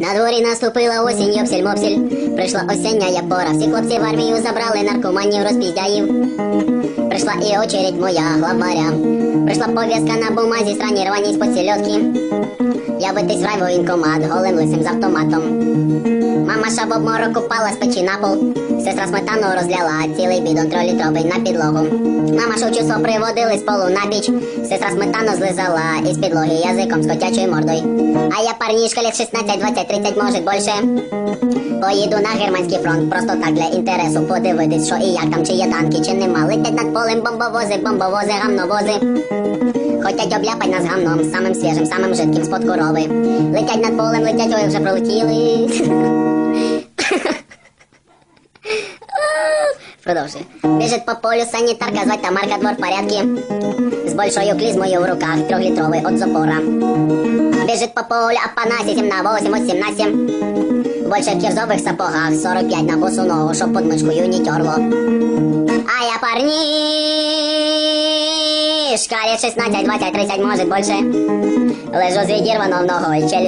На дворі наступила осінь, йопсель-мопсель. Прийшла осіння я пора. Всі хлопці в армію забрали наркоманів, розпіздяїв. Прийшла і очередь моя главаря. Прийшла пов'язка на бумазі, странні рвані з-под сільотки. Явитись в райвоєнкомат голим лисим з автоматом. Мама ша в обморок упала з печі на пол. Сестра сметану розляла, цілий бідон трьохлітровий на підлогу. Мама ша приводили з полу на піч. Сестра сметану злизала із підлоги язиком з котячою мордою. А я парнішка лет 16, 20, 30, може більше. Поїду на германський фронт, просто так для інтересу подивитись, що і як там, чи є танки, чи нема. Летять над полем бомбовози, бомбовози, гамновози. Хотять обляпать нас гамном, самим свіжим, самим жидким з-под корови. Летять над полем, летять, ой, вже пролетіли. Продовжуй. Біжить по полю санітарка, звать Тамарка, двор в порядке. З большою клізмою в руках, трьохлітровий от запора. Біжить по полю, Апанасі, 7 на 8, от 7 на 7. Больше в кірзових сапогах, 45 на босу ногу, щоб под мишкою не терло. А я парнішка, лет 16, 20, 30, може більше. Лежу з відірвано в ногою, челюсті